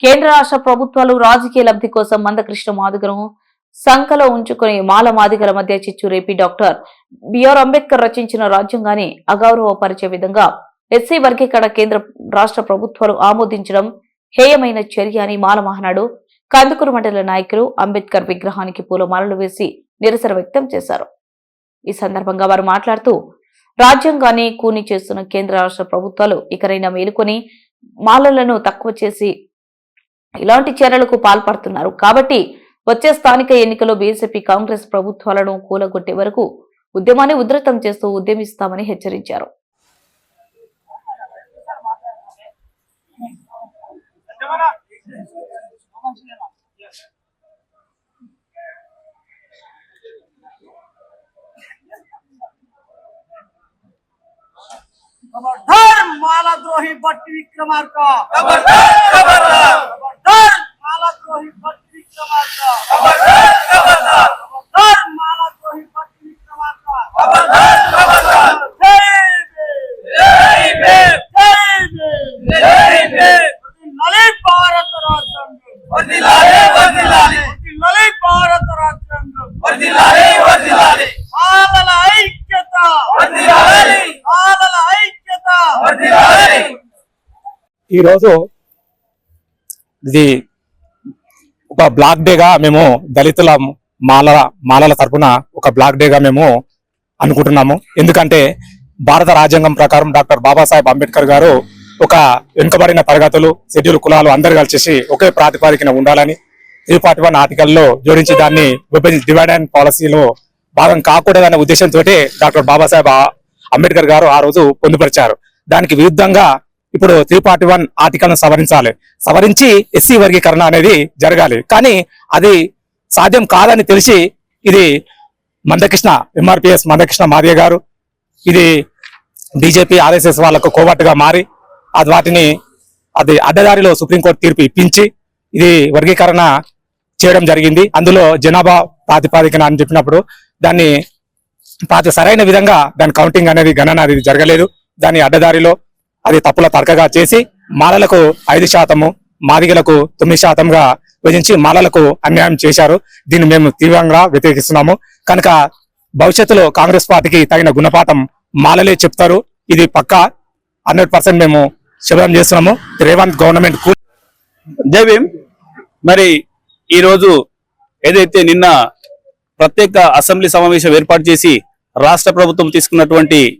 కేంద్ర రాష్ట్ర ప్రభుత్వాలు రాజకీయ లబ్ధి కోసం మందకృష్ణ మాదిగను సంఖలో ఉంచుకుని మాల మాదిగల మధ్య చిచ్చు రేపి డాక్టర్ బిఆర్ అంబేద్కర్ రచించిన రాజ్యాంగాన్ని అగౌరవపరిచే విధంగా ఎస్సీ వర్గీకరణ కేంద్ర రాష్ట్ర ప్రభుత్వాలు ఆమోదించడం హేయమైన చర్య అని మాల మహానాడు కందుకూరు మండల నాయకులు అంబేద్కర్ విగ్రహానికి పూలమాలలు వేసి నిరసన వ్యక్తం చేశారు. ఈ సందర్భంగా వారు మాట్లాడుతూ రాజ్యాంగాన్ని కూని చేస్తున్న కేంద్ర రాష్ట్ర ప్రభుత్వాలు ఇకరైనా మేలుకొని మాలలను తక్కువ చేసి ఇలాంటి చర్యలకు పాల్పడుతున్నారు కాబట్టి వచ్చే స్థానిక ఎన్నికల్లో బీజేపీ కాంగ్రెస్ ప్రభుత్వాలను కూలగొట్టే వరకు ఉద్యమాన్ని ఉధృతం చేస్తూ ఉద్యమిస్తామని హెచ్చరించారు खबरदार माला द्रोही भट्टी विक्रमार्क భారత రాజ్యాంగం. భారత రాజ్యాంగం. ఐక్యత. ఐక్యత. ఈరోజు ఇది ఒక బ్లాక్ డేగా మేము దళితుల మాలల మాలల తరపున ఒక బ్లాక్ డేగా మేము అనుకుంటున్నాము. ఎందుకంటే భారత రాజ్యాంగం ప్రకారం డాక్టర్ బాబాసాహెబ్ అంబేద్కర్ గారు ఒక వెనుకబడిన తరగతులు షెడ్యూల్ కులాలు అందరు కలిసి ఒకే ప్రాతిపదికన ఉండాలని త్రీ ఫార్టీ వన్ ఆర్టికల్లో జోడించి దాన్ని విభజి డివైడ్ అండ్ పాలసీలో భాగం కాకూడదనే ఉద్దేశంతో డాక్టర్ బాబాసాహెబ్ అంబేద్కర్ గారు ఆ రోజు పొందుపరిచారు. దానికి విరుద్ధంగా ఇప్పుడు త్రీ ఫార్టీ వన్ ఆర్టికల్ను సవరించాలి. సవరించి ఎస్సీ వర్గీకరణ అనేది జరగాలి. కానీ అది సాధ్యం కాదని తెలిసి ఇది మందకృష్ణ ఎంఆర్పిఎస్ మందకృష్ణ మాదిగ గారు ఇది బీజేపీ ఆర్ఎస్ఎస్ వాళ్ళకు కోవట్టుగా మారి అది వాటిని అది అడ్డదారిలో సుప్రీంకోర్టు తీర్పు ఇప్పించి ఇది వర్గీకరణ చేయడం జరిగింది. అందులో జనాభా ప్రాతిపాదికన అని చెప్పినప్పుడు దాన్ని పాత సరైన విధంగా దాని కౌంటింగ్ అనేది గణన అనేది జరగలేదు. దాని అడ్డదారిలో అది తప్పుల తర్కగా చేసి మాలలకు ఐదు శాతము మాదిగలకు తొమ్మిది శాతంగా విభజించి మాలలకు అన్యాయం చేశారు. దీన్ని మేము తీవ్రంగా వ్యతిరేకిస్తున్నాము. కనుక భవిష్యత్తులో కాంగ్రెస్ పార్టీకి తగిన గుణపాఠం మాలలే చెప్తారు. ఇది పక్కా. హండ్రెడ్ పర్సెంట్ మేము శుభ్రం చేస్తున్నాము. రేవంత్ గవర్నమెంట్ కూ- మరి ఈరోజు ఏదైతే నిన్న ప్రత్యేక అసెంబ్లీ సమావేశం ఏర్పాటు చేసి రాష్ట్ర ప్రభుత్వం తీసుకున్నటువంటి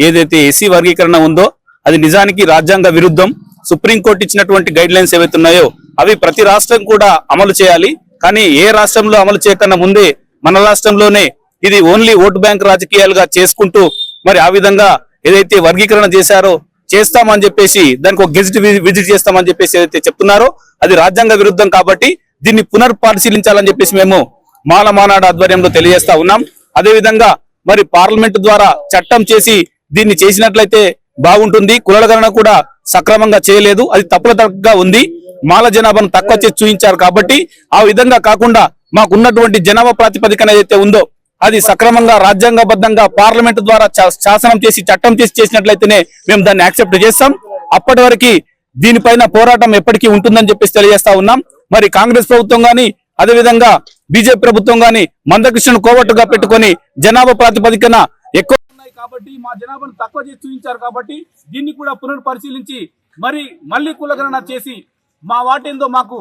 ఏదైతే ఎస్సీ వర్గీకరణ ఉందో అది నిజానికి రాజ్యాంగ విరుద్ధం. సుప్రీంకోర్టు ఇచ్చినటువంటి గైడ్ లైన్స్ ఏవైతే ఉన్నాయో అవి ప్రతి రాష్ట్రం కూడా అమలు చేయాలి. కానీ ఏ రాష్ట్రంలో అమలు చేయకన్నా ముందే మన రాష్ట్రంలోనే ఇది ఓన్లీ ఓటు బ్యాంక్ రాజకీయాలుగా చేసుకుంటూ మరి ఆ విధంగా ఏదైతే వర్గీకరణ చేశారో చేస్తామని చెప్పేసి దానికి ఒక గెజిట్ విజిట్ చేస్తామని చెప్పేసి ఏదైతే చెప్తున్నారో అది రాజ్యాంగ విరుద్ధం కాబట్టి దీన్ని పునర్పరిశీలించాలని చెప్పేసి మేము మాల మానాడు ఆధ్వర్యంలో తెలియజేస్తా ఉన్నాం. అదేవిధంగా మరి పార్లమెంట్ ద్వారా చట్టం చేసి దీన్ని చేసినట్లయితే బాగుంటుంది. కులగణన కూడా సక్రమంగా చేయలేదు. అది తప్పుల తగ్గగా ఉంది. మాల జనాభాను తక్కువ చేసి చూపించారు కాబట్టి ఆ విధంగా కాకుండా మాకున్నటువంటి జనాభా ప్రాతిపదికన ఏదైతే ఉందో అది సక్రమంగా రాజ్యాంగబద్ధంగా పార్లమెంట్ ద్వారా చా- శాసనం చేసి చట్టం చేసి చేసినట్లయితేనే మేము దాన్ని యాక్సెప్ట్ చేస్తాం. అప్పటి వరకు దీనిపైన పోరాటం ఎప్పటికీ ఉంటుందని చెప్పేసి తెలియజేస్తా ఉన్నాం. మరి కాంగ్రెస్ ప్రభుత్వం గాని అదేవిధంగా బీజేపీ ప్రభుత్వం గాని మందకృష్ణను కోవట్టుగా పెట్టుకొని జనాభా ప్రాతిపదికన ఎక్కువ ఉన్నాయి కాబట్టి మా జనాభాను తక్కువ చేసి చూపించారు కాబట్టి దీన్ని కూడా పునర్పరిశీలించి మరి మళ్ళీ కులగణన చేసి మా వాటేందో మాకు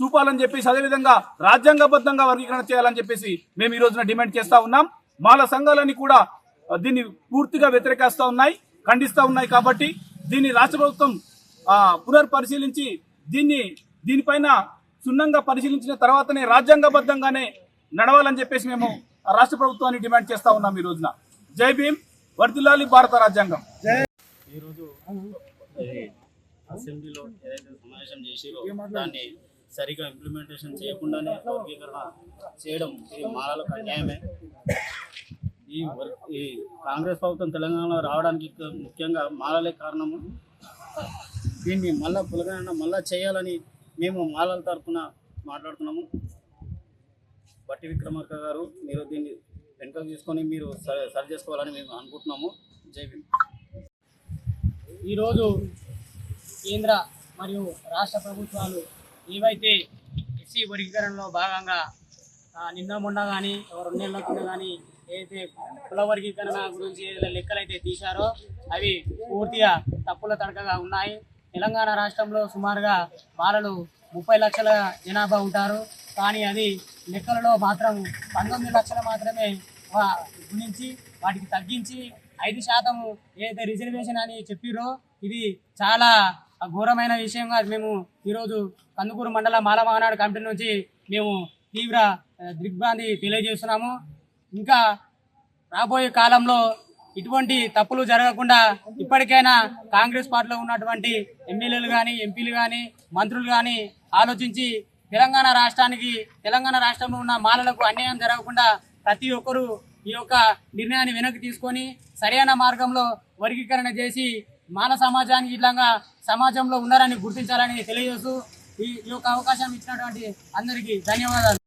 చూపాలని చెప్పేసి అదేవిధంగా రాజ్యాంగబద్ధంగా వర్గీకరణ చేయాలని చెప్పేసి మేము ఈ రోజున డిమాండ్ చేస్తా ఉన్నాం. మాల సంఘాలన్నీ కూడా దీన్ని పూర్తిగా వ్యతిరేకిస్తా ఉన్నాయి ఖండిస్తూ ఉన్నాయి కాబట్టి దీన్ని రాష్ట్ర ప్రభుత్వం పునర్పరిశీలించి దీన్ని దీనిపైన క్షుణ్ణంగా పరిశీలించిన తర్వాతనే రాజ్యాంగబద్ధంగానే నడవాలని చెప్పేసి మేము రాష్ట్ర ప్రభుత్వాన్ని డిమాండ్ చేస్తా ఉన్నాం ఈ రోజున. జై భీమ్ వర్దిల్లాలి భారత రాజ్యాంగం. ఇది అసెంబ్లీలో ఏదైతే సమావేశం చేసిరో దాన్ని సరిగా ఇంప్లిమెంటేషన్ చేయకుండానే వర్గీకరణ చేయడం ఇది మాలలకు అన్యాయమే. ఈ ఈ కాంగ్రెస్ ప్రభుత్వం తెలంగాణలో రావడానికి ముఖ్యంగా మాలలే కారణము. దీన్ని మళ్ళా పులగణ మళ్ళా చేయాలని మేము మాలల తరఫున మాట్లాడుతున్నాము. బట్టి విక్రమార్క గారు మీరు దీన్ని వెనుకకు తీసుకొని మీరు సరి చేసుకోవాలని మేము అనుకుంటున్నాము. జై భీమ్. ఈరోజు కేంద్ర మరియు రాష్ట్ర ప్రభుత్వాలు ఏవైతే ఎస్సీ వర్గీకరణలో భాగంగా నిన్న మొన్న కానీ రెండు కింద కానీ ఏదైతే కుల వర్గీకరణ గురించి ఏదైతే లెక్కలు అయితే తీశారో అవి పూర్తిగా తప్పుల తడకగా ఉన్నాయి. తెలంగాణ రాష్ట్రంలో సుమారుగా బాలలు ముప్పై లక్షల జనాభా ఉంటారు. కానీ అది లెక్కలలో మాత్రం పంతొమ్మిది లక్షలు మాత్రమే గురించి గుణించి వాటికి తగ్గించి ఐదు శాతం ఏదైతే రిజర్వేషన్ అని చెప్పిరో ఇది చాలా ఘోరమైన విషయంగా మేము ఈరోజు కందుకూరు మండల మాలమహనాడు కమిటీ నుంచి మేము తీవ్ర దిగ్భ్రాంతి తెలియజేస్తున్నాము. ఇంకా రాబోయే కాలంలో ఇటువంటి తప్పులు జరగకుండా ఇప్పటికైనా కాంగ్రెస్ పార్టీలో ఉన్నటువంటి ఎమ్మెల్యేలు కానీ ఎంపీలు కానీ మంత్రులు కానీ ఆలోచించి తెలంగాణ రాష్ట్రానికి తెలంగాణ రాష్ట్రంలో ఉన్న మాలలకు అన్యాయం జరగకుండా ప్రతి ఒక్కరూ ఈ యొక్క నిర్ణయాన్ని వెనక్కి తీసుకొని సరైన మార్గంలో వర్గీకరణ చేసి మానవ సమాజానికి ఇట్లాగా సమాజంలో ఉన్నారని గుర్తించాలని తెలియజేస్తూ ఈ ఈ యొక్క అవకాశం ఇచ్చినటువంటి అందరికీ ధన్యవాదాలు.